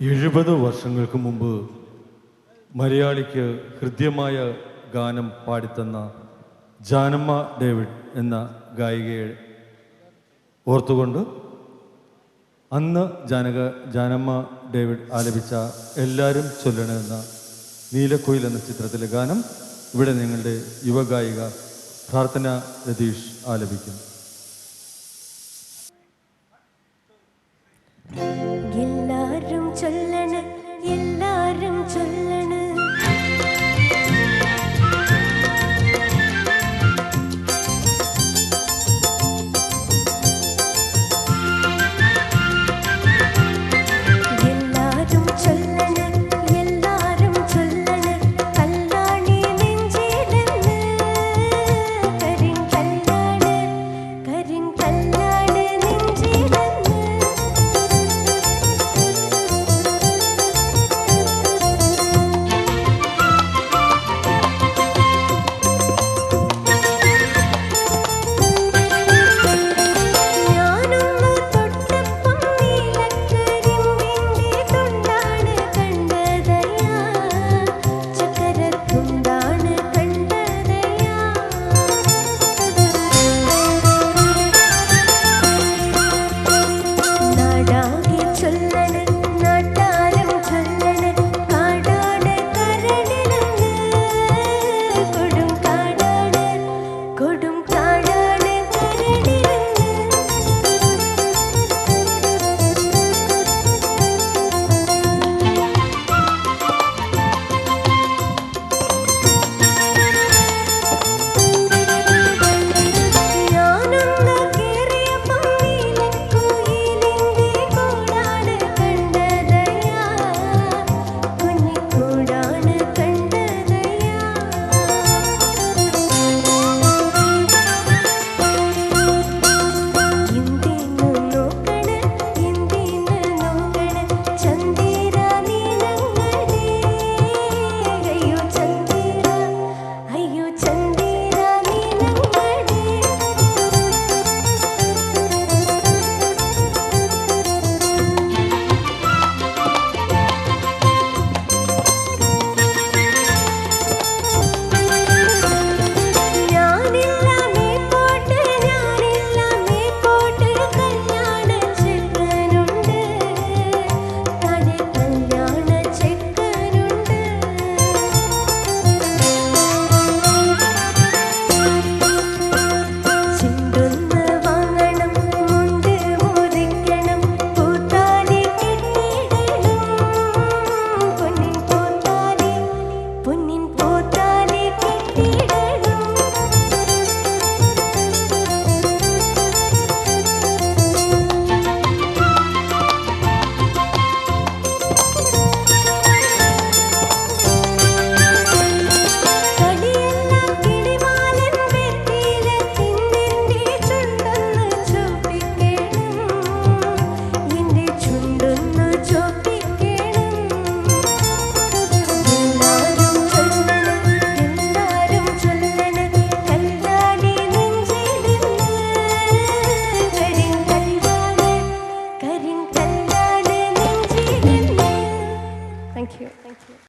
എഴുപത് വർഷങ്ങൾക്ക് മുമ്പ് മലയാളിക്ക് ഹൃദ്യമായ ഗാനം പാടിത്തന്ന ജാനമ്മ ഡേവിഡ് എന്ന ഗായികയെ ഓർത്തുകൊണ്ട് അന്ന് ജാനക ജാനമ്മ ഡേവിഡ് ആലപിച്ച എല്ലാവരും ചൊല്ലണമെന്ന നീലക്കുയിൽ എന്ന ചിത്രത്തിലെ ഗാനം ഇവിടെ നിങ്ങളുടെ യുവഗായിക പ്രാർത്ഥന രതീഷ് ആലപിക്കുന്നു.